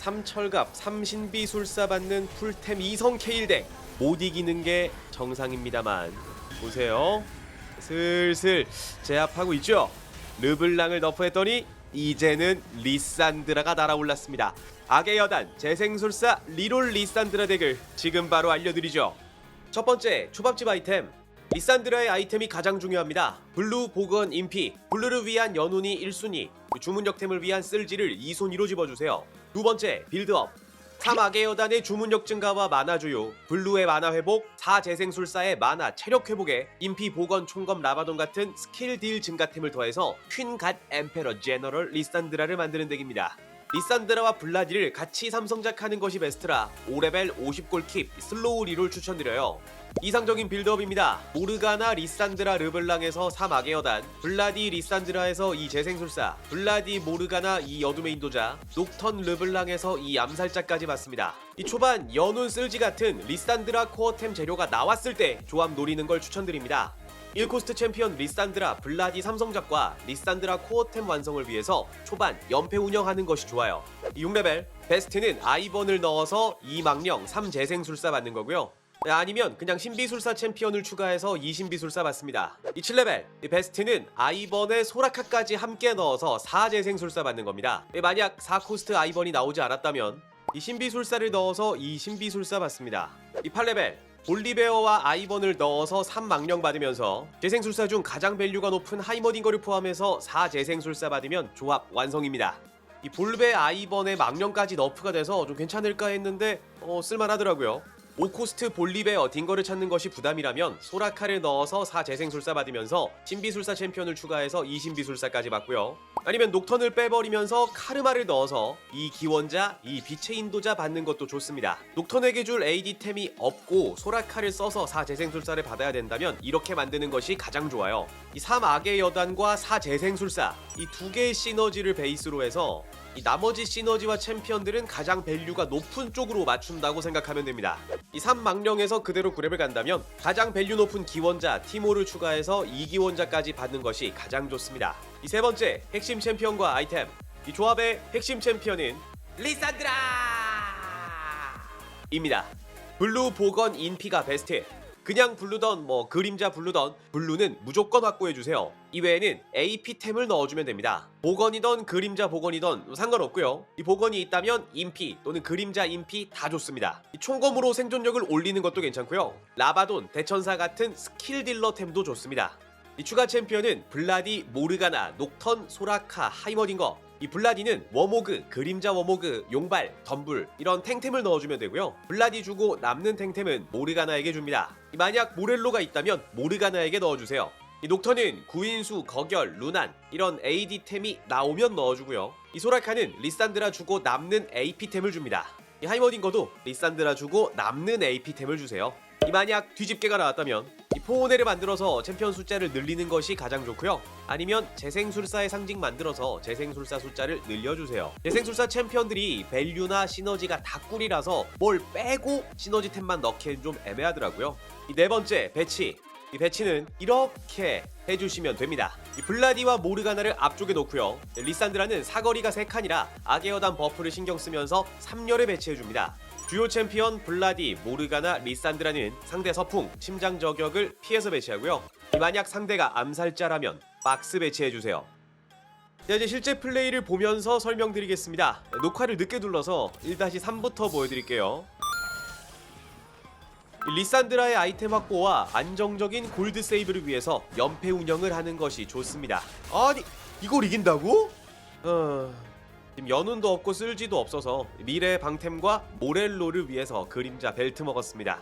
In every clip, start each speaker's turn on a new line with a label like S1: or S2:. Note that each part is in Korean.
S1: 3철갑 3신비술사 받는 풀템 2성 케일덱. 못 이기는 게 정상입니다만. 보세요. 슬슬 제압하고 있죠? 르블랑을 너프했더니 이제는 리산드라가 날아올랐습니다. 악의 여단 재생술사 리롤 리산드라 덱을 지금 바로 알려드리죠. 첫 번째 초밥집 아이템. 리산드라의 아이템이 가장 중요합니다. 블루 보건 인피, 블루를 위한 연운이 1순위, 주문력템을 위한 쓸지를 2순위로 집어주세요. 두 번째 빌드업. 3악의 여단의 주문력 증가와 마나 주요, 블루의 마나 회복, 4재생술사의 마나 체력 회복에 인피 보건 총검 라바돈 같은 스킬 딜 증가템을 더해서 퀸 갓 엠페러 제너럴 리산드라를 만드는 덱입니다. 리산드라와 블라디를 같이 삼성작하는 것이 베스트라 5레벨 50골 킵 슬로우 리롤 추천드려요. 이상적인 빌드업입니다. 모르가나 리산드라 르블랑에서 3악의 여단, 블라디 리산드라에서 이 재생술사, 블라디 모르가나 이 어둠의 인도자, 녹턴 르블랑에서 이 암살자까지 맞습니다. 이 초반 연운 쓸지 같은 리산드라 코어템 재료가 나왔을 때 조합 노리는 걸 추천드립니다. 1코스트 챔피언 리산드라 블라디 삼성작과 리산드라 코어템 완성을 위해서 초반 연패 운영하는 것이 좋아요. 6레벨 베스트는 아이번을 넣어서 2망령 3재생술사 받는 거고요. 네, 아니면 그냥 신비술사 챔피언을 추가해서 2신비술사 받습니다. 이 7레벨 이 베스트는 아이번에 소라카까지 함께 넣어서 4재생술사 받는 겁니다. 네, 만약 4코스트 아이번이 나오지 않았다면 이 신비술사를 넣어서 2신비술사 받습니다. 이 8레벨 볼리베어와 아이번을 넣어서 3망령 받으면서 재생술사 중 가장 밸류가 높은 하이머딩거를 포함해서 4재생술사 받으면 조합 완성입니다. 이 볼베 아이번의 망령까지 너프가 돼서 좀 괜찮을까 했는데 어, 쓸만하더라고요. 5코스트 볼리베어 딩거를 찾는 것이 부담이라면 소라카를 넣어서 4재생술사 받으면서 신비술사 챔피언을 추가해서 2신비술사까지 받고요. 아니면 녹턴을 빼버리면서 카르마를 넣어서 이 기원자, 이 빛의 인도자 받는 것도 좋습니다. 녹턴에게 줄 AD템이 없고 소라카를 써서 4재생술사를 받아야 된다면 이렇게 만드는 것이 가장 좋아요. 이 3악의 여단과 4재생술사 이 두 개의 시너지를 베이스로 해서 이 나머지 시너지와 챔피언들은 가장 밸류가 높은 쪽으로 맞춘다고 생각하면 됩니다. 이 3망령에서 그대로 그랩을 간다면 가장 밸류 높은 기원자 티모를 추가해서 2기원자까지 받는 것이 가장 좋습니다. 이 세 번째 핵심 챔피언과 아이템 이 조합의 핵심 챔피언은 리산드라 입니다. 블루 보건 인피가 베스트. 그냥 블루던 뭐 그림자 블루던 블루는 무조건 확보해 주세요. 이외에는 AP템을 넣어주면 됩니다. 보건이던 그림자 보건이던 상관없고요. 이 보건이 있다면 인피 또는 그림자 인피 다 좋습니다. 이 총검으로 생존력을 올리는 것도 괜찮고요. 라바돈, 대천사 같은 스킬 딜러템도 좋습니다. 이 추가 챔피언은 블라디, 모르가나, 녹턴, 소라카, 하이머딩거 이 블라디는 워모그, 그림자 워모그, 용발, 덤불 이런 탱템을 넣어주면 되고요. 블라디 주고 남는 탱템은 모르가나에게 줍니다. 이 만약 모렐로가 있다면 모르가나에게 넣어주세요. 이 녹턴은 구인수, 거결, 루난 이런 AD템이 나오면 넣어주고요. 이 소라카는 리산드라 주고 남는 AP템을 줍니다. 이 하이머딩거도 리산드라 주고 남는 AP템을 주세요. 이 만약 뒤집개가 나왔다면 이 포오네를 만들어서 챔피언 숫자를 늘리는 것이 가장 좋고요. 아니면 재생술사의 상징 만들어서 재생술사 숫자를 늘려주세요. 재생술사 챔피언들이 밸류나 시너지가 다 꿀이라서 뭘 빼고 시너지템만 넣기엔 좀 애매하더라고요. 이 네 번째 배치. 이 배치는 이렇게 해주시면 됩니다. 이 블라디와 모르가나를 앞쪽에 놓고요. 리산드라는 사거리가 3칸이라 악의 여단 버프를 신경 쓰면서 3열에 배치해줍니다. 주요 챔피언 블라디, 모르가나, 리산드라는 상대 서풍, 침장 저격을 피해서 배치하고요. 이 만약 상대가 암살자라면 박스 배치해주세요. 자 이제 실제 플레이를 보면서 설명드리겠습니다. 녹화를 늦게 눌러서 1-3부터 보여드릴게요. 이 리산드라의 아이템 확보와 안정적인 골드 세이브를 위해서 연패 운영을 하는 것이 좋습니다. 아니 이걸 이긴다고? 어... 지금 연운도 없고 쓸지도 없어서 미래 방템과 모렐로를 위해서 그림자 벨트 먹었습니다.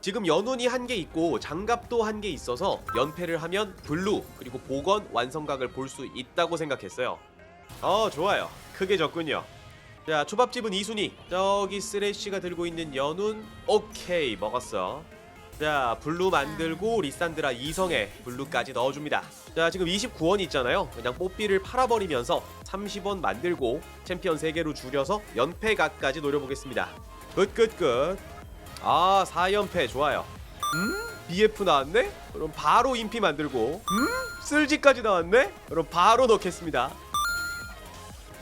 S1: 지금 연운이 한 개 있고 장갑도 한 개 있어서 연패를 하면 블루 그리고 복원 완성각을 볼 수 있다고 생각했어요. 어 좋아요. 크게 졌군요. 자 초밥집은 2순위 저기 쓰레쉬가 들고 있는 연운 오케이 먹었어 자 블루 만들고 리산드라 2성에 블루까지 넣어줍니다. 자 지금 29원 있잖아요. 그냥 뽀삐를 팔아버리면서 30원 만들고 챔피언 3개로 줄여서 연패각까지 노려보겠습니다. 끝끝끝. 아 4연패. 좋아요. 음? BF 나왔네? 그럼 바로 인피 만들고. 음? 쓸지까지 나왔네? 그럼 바로 넣겠습니다.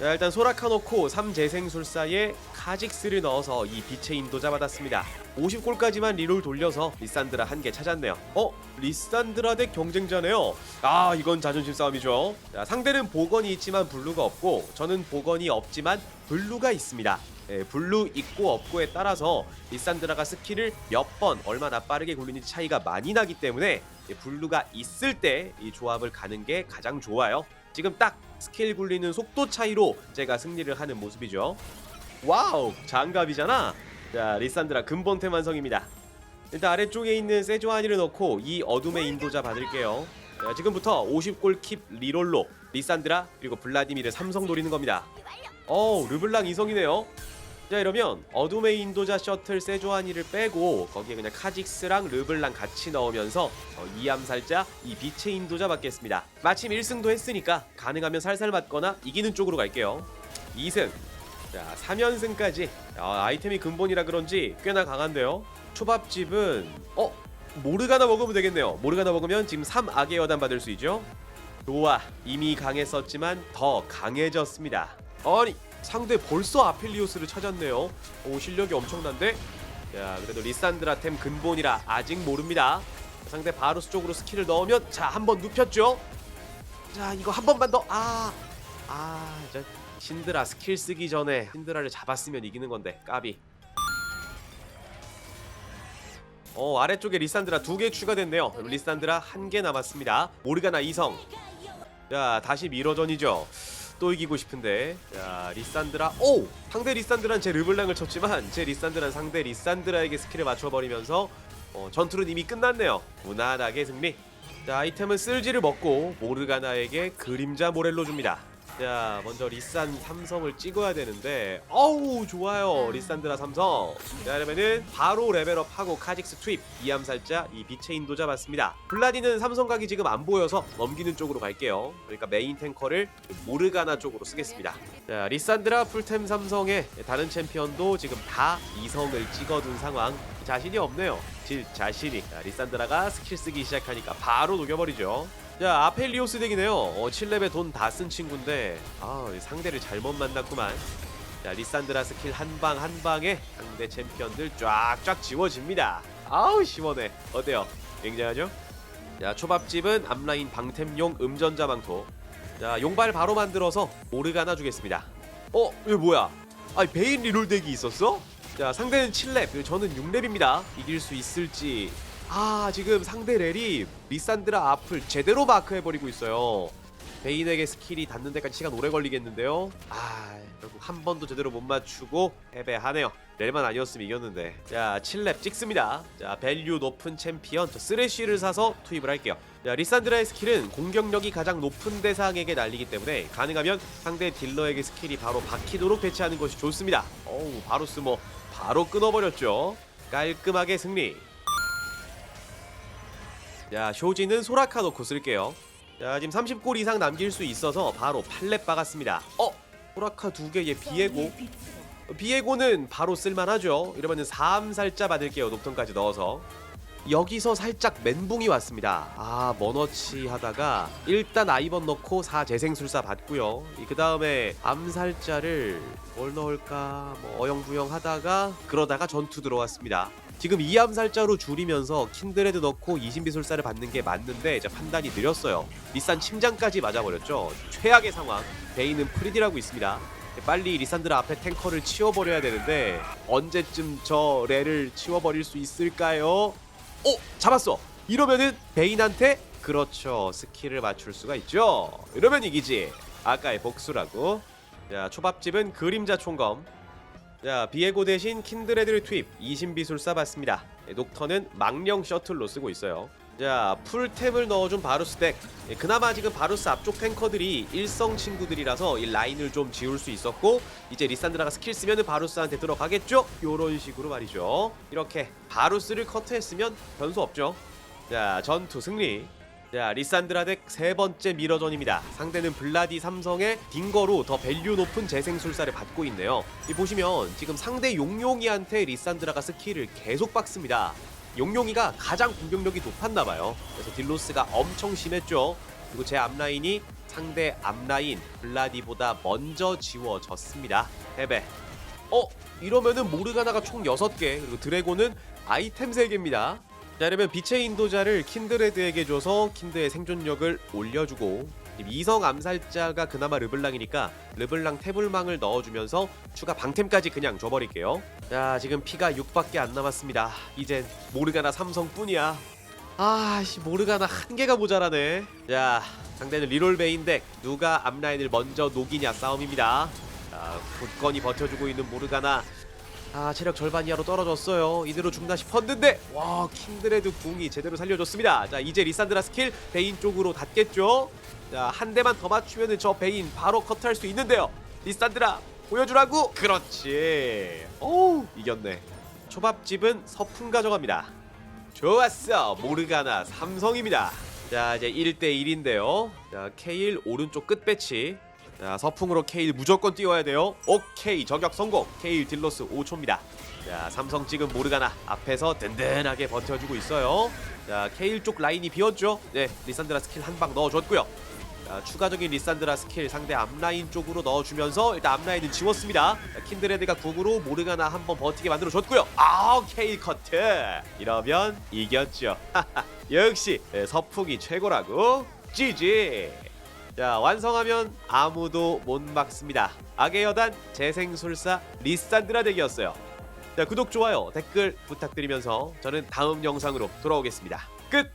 S1: 자, 일단 소라카 놓고 3재생술사에 카직스를 넣어서 이 빛의 인도자 받았습니다. 50골까지만 리롤 돌려서 리산드라 한 개 찾았네요. 어? 리산드라 대 경쟁자네요. 아 이건 자존심 싸움이죠. 자, 상대는 복원이 있지만 블루가 없고 저는 복원이 없지만 블루가 있습니다. 예, 블루 있고 없고에 따라서 리산드라가 스킬을 몇 번 얼마나 빠르게 굴리는지 차이가 많이 나기 때문에 이 블루가 있을 때 이 조합을 가는 게 가장 좋아요. 지금 딱 스킬 굴리는 속도 차이로 제가 승리를 하는 모습이죠. 와우 장갑이잖아. 자 리산드라 근본템 완성입니다. 일단 아래쪽에 있는 세조아니를 넣고 이 어둠의 인도자 받을게요. 자, 지금부터 50골 킵 리롤로 리산드라 그리고 블라디미르 삼성 노리는 겁니다. 어우 르블랑 이성이네요. 자 이러면 어둠의 인도자 셔틀 세조아니를 빼고 거기에 그냥 카직스랑 르블랑 같이 넣으면서 어, 이 암살자 이 빛의 인도자 받겠습니다. 마침 1승도 했으니까 가능하면 살살 맞거나 이기는 쪽으로 갈게요. 2승 자 3연승까지 아, 아이템이 근본이라 그런지 꽤나 강한데요. 초밥집은 어 모르가나 먹으면 되겠네요. 모르가나 먹으면 지금 3악의 여단 받을 수 있죠. 좋아 이미 강했었지만 더 강해졌습니다. 아니 상대 벌써 아필리오스를 찾았네요. 오 실력이 엄청난데. 야 그래도 리산드라 템 근본이라 아직 모릅니다. 상대 바루스 쪽으로 스킬을 넣으면 자 한 번 눕혔죠. 자 이거 한 번만 더 아. 아, 저 신드라 스킬 쓰기 전에 신드라를 잡았으면 이기는 건데 까비. 어 아래쪽에 리산드라 두 개 추가됐네요. 리산드라 한 개 남았습니다. 모르가나 이성. 자 다시 미러전이죠. 또 이기고 싶은데 자 리산드라 오 상대 리산드라는 제 르블랑을 쳤지만 제 리산드라는 상대 리산드라에게 스킬을 맞춰버리면서 어, 전투는 이미 끝났네요. 무난하게 승리. 자 아이템은 쓸지를 먹고 모르가나에게 그림자 모렐로 줍니다. 자 먼저 리산 삼성을 찍어야 되는데 어우 좋아요. 리산드라 삼성. 자 그러면은 바로 레벨업하고 카직스 투입 이암살자 이 빛의 인도 잡았습니다. 블라디는 삼성각이 지금 안 보여서 넘기는 쪽으로 갈게요. 그러니까 메인 탱커를 모르가나 쪽으로 쓰겠습니다. 자 리산드라 풀템 삼성의 다른 챔피언도 지금 다 이성을 찍어둔 상황. 자신이 없네요. 질 자신이. 자, 리산드라가 스킬 쓰기 시작하니까 바로 녹여버리죠 자 아펠리오스 덱이네요. 어 7렙에 돈 다 쓴 친구인데 아 상대를 잘못 만났구만. 자 리산드라 스킬 한 방 한 방에 상대 챔피언들 쫙쫙 지워집니다. 아우 시원해. 어때요? 굉장하죠? 자 초밥집은 앞라인 방템용 음전자 망토. 자 용발 바로 만들어서 모르가나 주겠습니다. 어 이거 뭐야? 아 베인 리롤 덱이 있었어? 자 상대는 7렙. 저는 6렙입니다. 이길 수 있을지 아 지금 상대 렐이 리산드라 앞을 제대로 마크해버리고 있어요. 베인에게 스킬이 닿는 데까지 시간 오래 걸리겠는데요? 아 결국 한 번도 제대로 못 맞추고 패배하네요. 렐만 아니었으면 이겼는데. 자 7렙 찍습니다. 자 밸류 높은 챔피언. 저 쓰레쉬를 사서 투입을 할게요. 자 리산드라의 스킬은 공격력이 가장 높은 대상에게 날리기 때문에 가능하면 상대 딜러에게 스킬이 바로 박히도록 배치하는 것이 좋습니다. 어우 바로스 뭐 바로 끊어버렸죠. 깔끔하게 승리 자 쇼지는 소라카 놓고 쓸게요. 자 지금 30골 이상 남길 수 있어서 바로 팔렙 박았습니다. 어? 소라카 두 개에 비에고? 비에고는 바로 쓸만하죠. 이러면은 3살자 받을게요 녹턴까지 넣어서 여기서 살짝 멘붕이 왔습니다. 아 머너치 하다가 일단 아이번 넣고 4 재생술사 받고요. 그 다음에 암살자를 뭘 넣을까 뭐 어영부영 하다가 그러다가 전투 들어왔습니다. 지금 이 암살자로 줄이면서 킨드레드 넣고 이신비술사를 받는 게 맞는데 이제 판단이 느렸어요. 리산 침장까지 맞아버렸죠. 최악의 상황. 베이는 프리디라고 있습니다. 빨리 리산드라 앞에 탱커를 치워버려야 되는데 언제쯤 저 레를 치워버릴 수 있을까요? 오 잡았어. 이러면은 베인한테 그렇죠. 스킬을 맞출 수가 있죠. 이러면 이기지. 아까의 복수라고. 자 초밥집은 그림자 총검. 자 비에고 대신 킨드레드를 투입. 이신비술사 받습니다. 네, 녹턴은 망령 셔틀로 쓰고 있어요 자 풀템을 넣어준 바루스 덱 예, 그나마 지금 바루스 앞쪽 탱커들이 일성 친구들이라서 이 라인을 좀 지울 수 있었고 이제 리산드라가 스킬 쓰면은 바루스한테 들어가겠죠? 요런 식으로 말이죠. 이렇게 바루스를 커트했으면 변수 없죠. 자 전투 승리. 자 리산드라 덱 세 번째 미러전입니다. 상대는 블라디 삼성의 딩거로 더 밸류 높은 재생술사를 받고 있네요. 이 보시면 지금 상대 용용이한테 리산드라가 스킬을 계속 박습니다 용용이가 가장 공격력이 높았나봐요 그래서 딜로스가 엄청 심했죠 그리고 제 앞라인이 상대 앞라인 블라디보다 먼저 지워졌습니다. 패배. 어 이러면은 모르가나가 총 6개 그리고 드래곤은 아이템 3개입니다. 자 이러면 빛의 인도자를 킨드레드에게 줘서 킨드의 생존력을 올려주고 이성 암살자가 그나마 르블랑이니까 르블랑 태블망을 넣어주면서 추가 방템까지 그냥 줘버릴게요. 자 지금 피가 6밖에 안 남았습니다. 이젠 모르가나 삼성뿐이야. 아씨 모르가나 한 개가 모자라네. 자 상대는 리롤베인 덱 누가 앞라인을 먼저 녹이냐 싸움입니다. 자 굳건히 버텨주고 있는 모르가나 아 체력 절반 이하로 떨어졌어요. 이대로 죽나 싶었는데 와 킹드레드 궁이 제대로 살려줬습니다. 자 이제 리산드라 스킬 베인 쪽으로 닿겠죠? 자한 대만 더 맞추면 은 저 베인 바로 커트할 수 있는데요. 리산드라 보여주라고! 그렇지. 오 이겼네. 초밥집은 서풍 가져갑니다. 좋았어. 모르가나 삼성입니다. 자 이제 1대1인데요. 자 케일 오른쪽 끝 배치 자 서풍으로 케일 무조건 띄워야 돼요. 오케이 저격 성공. 케일 딜로스 5초입니다. 자 삼성 찍은 모르가나 앞에서 든든하게 버텨주고 있어요. 자 케일 쪽 라인이 비었죠? 네 리산드라 스킬 한 방 넣어줬고요. 자, 추가적인 리산드라 스킬 상대 앞라인 쪽으로 넣어주면서 일단 앞라인은 지웠습니다. 자, 킨드레드가 궁으로 모르가나 한번 버티게 만들어줬고요. 아우 케일 커트! 이러면 이겼죠. 역시 네, 서풍이 최고라고. GG 자 완성하면 아무도 못 막습니다. 악의 여단 재생술사 리산드라 덱이었어요. 자 구독 좋아요 댓글 부탁드리면서 저는 다음 영상으로 돌아오겠습니다. 끝